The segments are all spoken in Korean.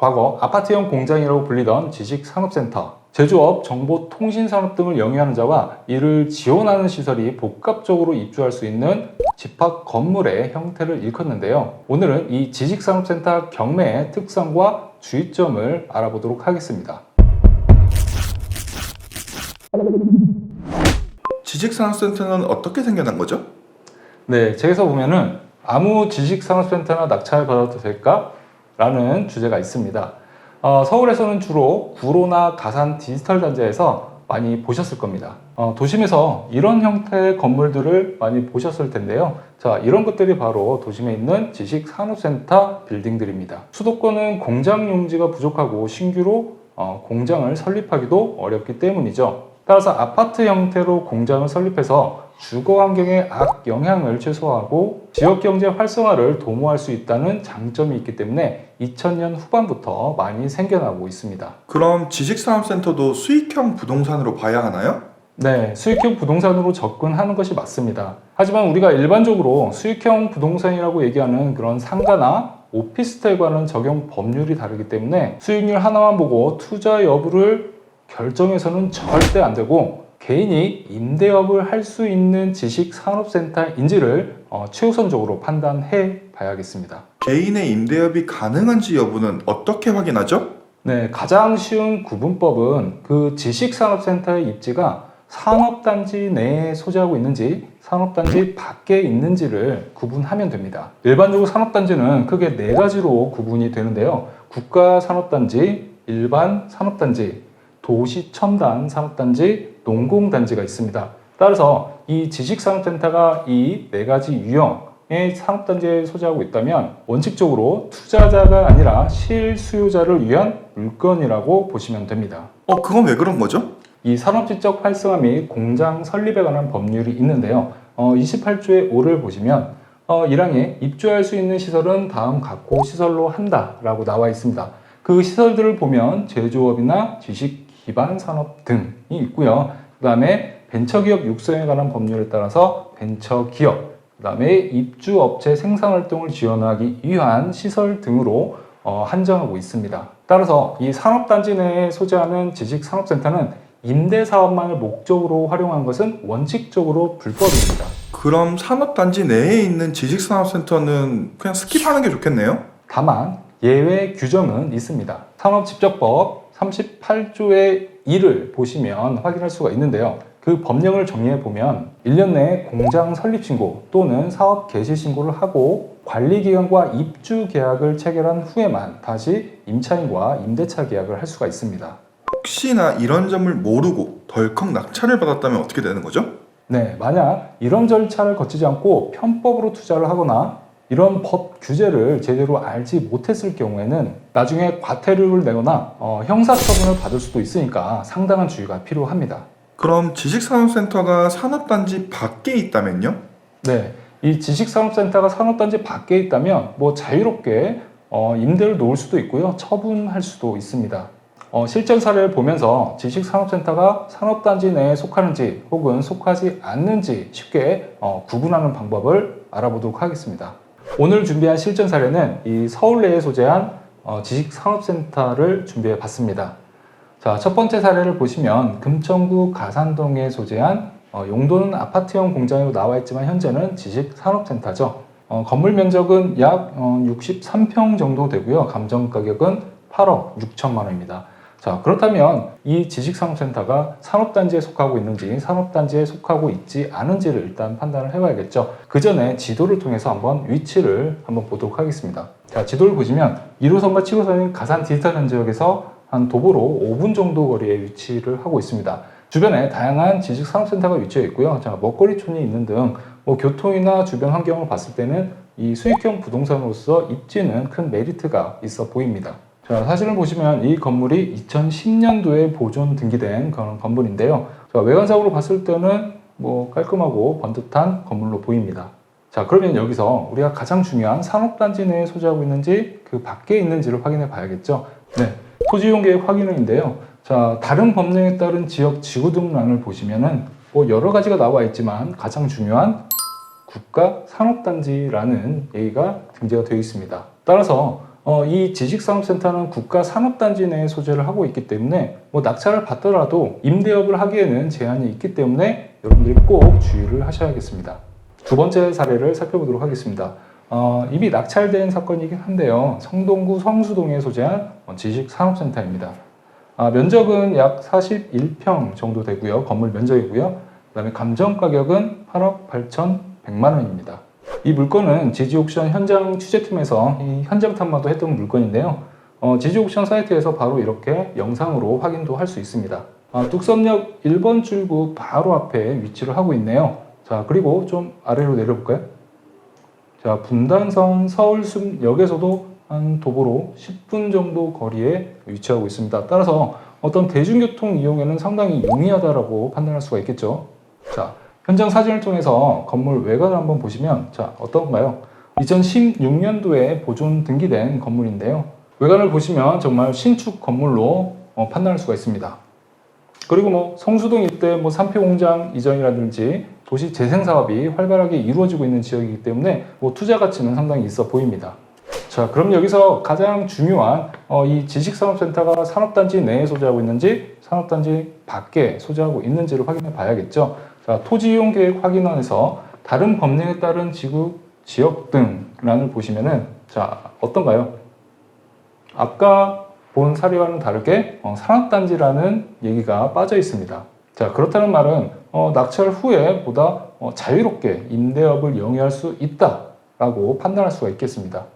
과거 아파트형 공장이라고 불리던 지식산업센터, 제조업, 정보, 통신산업 등을 영위하는 자와 이를 지원하는 시설이 복합적으로 입주할 수 있는 집합 건물의 형태를 일컫는데요. 오늘은 이 지식산업센터 경매의 특성과 주의점을 알아보도록 하겠습니다. 지식산업센터는 어떻게 생겨난 거죠? 네, 책에서 보면은 아무 지식산업센터나 낙찰 받아도 될까? 라는 주제가 있습니다. 어, 서울에서는 주로 구로나 가산 디지털 단지에서 많이 보셨을 겁니다. 어, 도심에서 이런 형태의 건물들을 많이 보셨을 텐데요. 자, 이런 것들이 바로 도심에 있는 지식 산업센터 빌딩들입니다. 수도권은 공장 용지가 부족하고 신규로 어, 공장을 설립하기도 어렵기 때문이죠. 따라서 아파트 형태로 공장을 설립해서 주거 환경에 악 영향을 최소화하고 지역 경제 활성화를 도모할 수 있다는 장점이 있기 때문에 2000년 후반부터 많이 생겨나고 있습니다. 그럼 지식산업센터도 수익형 부동산으로 봐야 하나요? 네, 수익형 부동산으로 접근하는 것이 맞습니다. 하지만 우리가 일반적으로 수익형 부동산이라고 얘기하는 그런 상가나 오피스텔과는 적용 법률이 다르기 때문에 수익률 하나만 보고 투자 여부를 결정해서는 절대 안 되고 개인이 임대업을 할 수 있는 지식 산업센터인지를 어, 최우선적으로 판단해 봐야겠습니다. 개인의 임대업이 가능한지 여부는 어떻게 확인하죠? 네, 가장 쉬운 구분법은 그 지식산업센터의 입지가 산업단지 내에 소재하고 있는지 산업단지 밖에 있는지를 구분하면 됩니다. 일반적으로 산업단지는 크게 네 가지로 구분이 되는데요. 국가산업단지, 일반 산업단지, 도시첨단 산업단지, 농공단지가 있습니다. 따라서 이 지식산업센터가 이 네 가지 유형의 산업단지에 소재하고 있다면 원칙적으로 투자자가 아니라 실수요자를 위한 물건이라고 보시면 됩니다. 어, 그건 왜 그런 거죠? 이 산업지적 활성화 및 공장 설립에 관한 법률이 있는데요. 어, 28조의 5를 보시면 어, 1항에 입주할 수 있는 시설은 다음 각호 시설로 한다라고 나와 있습니다. 그 시설들을 보면 제조업이나 지식 기반 산업 등이 있고요. 그 다음에 벤처기업 육성에 관한 법률에 따라서 벤처기업, 그 다음에 입주업체 생산활동을 지원하기 위한 시설 등으로 어, 한정하고 있습니다. 따라서 이 산업단지 내에 소재하는 지식산업센터는 임대사업만을 목적으로 활용한 것은 원칙적으로 불법입니다. 그럼 산업단지 내에 있는 지식산업센터는 그냥 스킵하는 게 좋겠네요? 다만 예외 규정은 있습니다. 산업집적법 38조의 1을 보시면 확인할 수가 있는데요. 그 법령을 정리해 보면 1년 내에 공장 설립 신고 또는 사업 개시 신고를 하고 관리기관과 입주 계약을 체결한 후에만 다시 임차인과 임대차 계약을 할 수가 있습니다. 혹시나 이런 점을 모르고 덜컥 낙찰을 받았다면 어떻게 되는 거죠? 네, 만약 이런 절차를 거치지 않고 편법으로 투자를 하거나 이런 법 규제를 제대로 알지 못했을 경우에는 나중에 과태료를 내거나 어, 형사처분을 받을 수도 있으니까 상당한 주의가 필요합니다. 그럼 지식산업센터가 산업단지 밖에 있다면요? 네, 이 지식산업센터가 산업단지 밖에 있다면 뭐 자유롭게 어, 임대를 놓을 수도 있고요, 처분할 수도 있습니다. 어, 실전 사례를 보면서 지식산업센터가 산업단지 내에 속하는지 혹은 속하지 않는지 쉽게 어, 구분하는 방법을 알아보도록 하겠습니다. 오늘 준비한 실전 사례는 이 서울 내에 소재한 어, 지식산업센터를 준비해 봤습니다. 자, 첫 번째 사례를 보시면 금천구 가산동에 소재한 어, 용도는 아파트형 공장으로 나와 있지만 현재는 지식산업센터죠. 어, 건물 면적은 약 어, 63평 정도 되고요. 감정 가격은 8억 6천만 원입니다. 자, 그렇다면 이 지식산업센터가 산업단지에 속하고 있는지 산업단지에 속하고 있지 않은지를 일단 판단을 해봐야겠죠. 그 전에 지도를 통해서 한번 위치를 한번 보도록 하겠습니다. 자, 지도를 보시면 1호선과 7호선인 가산 디지털 현 지역에서 한 도보로 5분 정도 거리에 위치를 하고 있습니다. 주변에 다양한 지식산업센터가 위치해 있고요. 자, 먹거리촌이 있는 등 뭐 교통이나 주변 환경을 봤을 때는 이 수익형 부동산으로서 입지는 큰 메리트가 있어 보입니다. 자, 사진을 보시면 이 건물이 2010년도에 보존 등기된 그런 건물인데요. 자, 외관상으로 봤을 때는 뭐 깔끔하고 번듯한 건물로 보입니다. 자, 그러면 여기서 우리가 가장 중요한 산업단지 내에 소재하고 있는지 그 밖에 있는지를 확인해 봐야겠죠. 네. 토지용 계획 확인은인데요. 자, 다른 법령에 따른 지역 지구등란을 보시면은 뭐 여러 가지가 나와 있지만 가장 중요한 국가 산업단지라는 얘기가 등재가 되어 있습니다. 따라서 어, 이 지식산업센터는 국가 산업단지 내에 소재를 하고 있기 때문에 뭐 낙찰을 받더라도 임대업을 하기에는 제한이 있기 때문에 여러분들이 꼭 주의를 하셔야겠습니다. 두 번째 사례를 살펴보도록 하겠습니다. 어, 이미 낙찰된 사건이긴 한데요. 성동구 성수동에 소재한 어, 지식산업센터입니다. 아, 면적은 약 41평 정도 되고요. 건물 면적이고요. 그 다음에 감정 가격은 8억 8,100만 원입니다. 이 물건은 지지옥션 현장 취재팀에서 이 현장 탐마도 했던 물건인데요. 어, 지지옥션 사이트에서 바로 이렇게 영상으로 확인도 할 수 있습니다. 아, 뚝섬역 1번 출구 바로 앞에 위치를 하고 있네요. 자, 그리고 좀 아래로 내려볼까요? 자, 분당선 서울숲역에서도 한 도보로 10분 정도 거리에 위치하고 있습니다. 따라서 어떤 대중교통 이용에는 상당히 용이하다라고 판단할 수가 있겠죠. 자, 현장 사진을 통해서 건물 외관을 한번 보시면 자, 어떤가요? 2016년도에 보존 등기된 건물인데요. 외관을 보시면 정말 신축 건물로 어, 판단할 수가 있습니다. 그리고 뭐 성수동 일대 뭐 산표 공장 이전이라든지 도시 재생 사업이 활발하게 이루어지고 있는 지역이기 때문에 뭐 투자 가치는 상당히 있어 보입니다. 자, 그럼 여기서 가장 중요한 어, 이 지식산업센터가 산업단지 내에 소재하고 있는지 산업단지 밖에 소재하고 있는지를 확인해 봐야겠죠. 자, 토지 이용 계획 확인원에서 다른 법령에 따른 지구 지역 등란을 보시면은 자 어떤가요? 아까 본 사례와는 다르게 어, 산업단지라는 얘기가 빠져 있습니다. 자 그렇다는 말은 어, 낙찰 후에 보다 어, 자유롭게 임대업을 영위할 수 있다라고 판단할 수가 있겠습니다.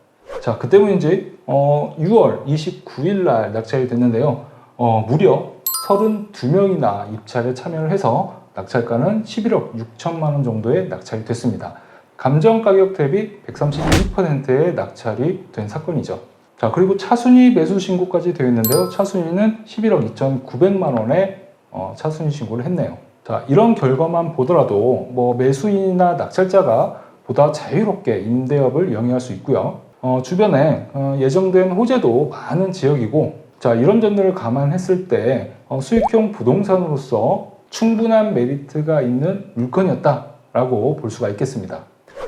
자 그 때문인지 어, 6월 29일 날 낙찰이 됐는데요. 어, 무려 32명이나 입찰에 참여를 해서 낙찰가는 11억 6천만 원 정도의 낙찰이 됐습니다. 감정 가격 대비 131%의 낙찰이 된 사건이죠. 자, 그리고 차순위 매수 신고까지 되어 있는데요. 차순위는 11억 2,900만 원의 어, 차순위 신고를 했네요. 자, 이런 결과만 보더라도 뭐 매수인이나 낙찰자가 보다 자유롭게 임대업을 영위할 수 있고요. 어, 주변에 어, 예정된 호재도 많은 지역이고, 자, 이런 점들을 감안했을 때 어, 수익형 부동산으로서 충분한 메리트가 있는 물건이었다라고 볼 수가 있겠습니다.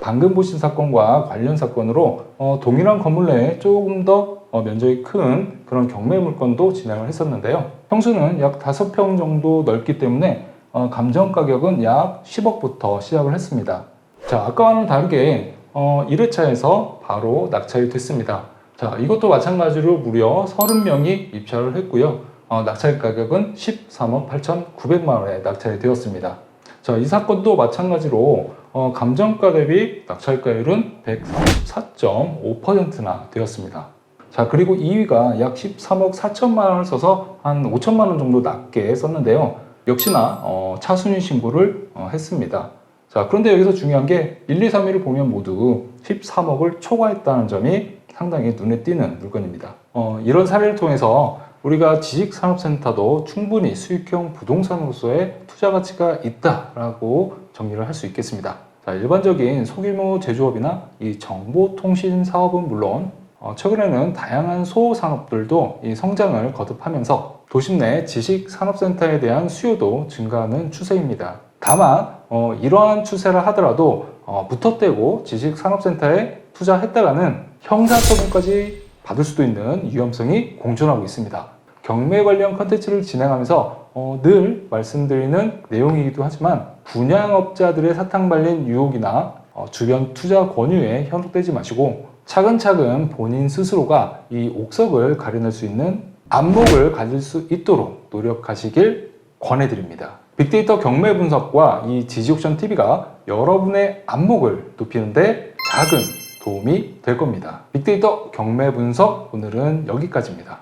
방금 보신 사건과 관련 사건으로 어, 동일한 건물 내에 조금 더 어, 면적이 큰 그런 경매 물건도 진행을 했었는데요. 평수는 약 5평 정도 넓기 때문에 어, 감정 가격은 약 10억부터 시작을 했습니다. 자, 아까와는 다르게 어, 1회차에서 바로 낙찰이 됐습니다. 자, 이것도 마찬가지로 무려 30명이 입찰을 했고요. 어, 낙찰 가격은 13억 8,900만 원에 낙찰이 되었습니다. 자, 이 사건도 마찬가지로 어, 감정가 대비 낙찰가율은 134.5%나 되었습니다. 자, 그리고 2위가 약 13억 4천만 원을 써서 한 5천만 원 정도 낮게 썼는데요. 역시나 어, 차순위 신고를 어, 했습니다. 자, 그런데 여기서 중요한 게 1, 2, 3위를 보면 모두 13억을 초과했다는 점이 상당히 눈에 띄는 물건입니다. 어, 이런 사례를 통해서 우리가 지식산업센터도 충분히 수익형 부동산으로서의 투자 가치가 있다라고 정리를 할 수 있겠습니다. 자, 일반적인 소규모 제조업이나 이 정보통신 사업은 물론 어, 최근에는 다양한 소산업들도 이 성장을 거듭하면서 도심 내 지식산업센터에 대한 수요도 증가하는 추세입니다. 다만 어, 이러한 추세를 하더라도 어, 무턱대고 지식산업센터에 투자했다가는 형사처분까지 받을 수도 있는 위험성이 공존하고 있습니다. 경매 관련 컨텐츠를 진행하면서 어, 늘 말씀드리는 내용이기도 하지만 분양업자들의 사탕 발린 유혹이나 어, 주변 투자 권유에 현혹되지 마시고 차근차근 본인 스스로가 이 옥석을 가려낼 수 있는 안목을 가질 수 있도록 노력하시길 권해드립니다. 빅데이터 경매 분석과 이 지지옥션 TV가 여러분의 안목을 높이는데 작은 도움이 될 겁니다. 빅데이터 경매 분석 오늘은 여기까지입니다.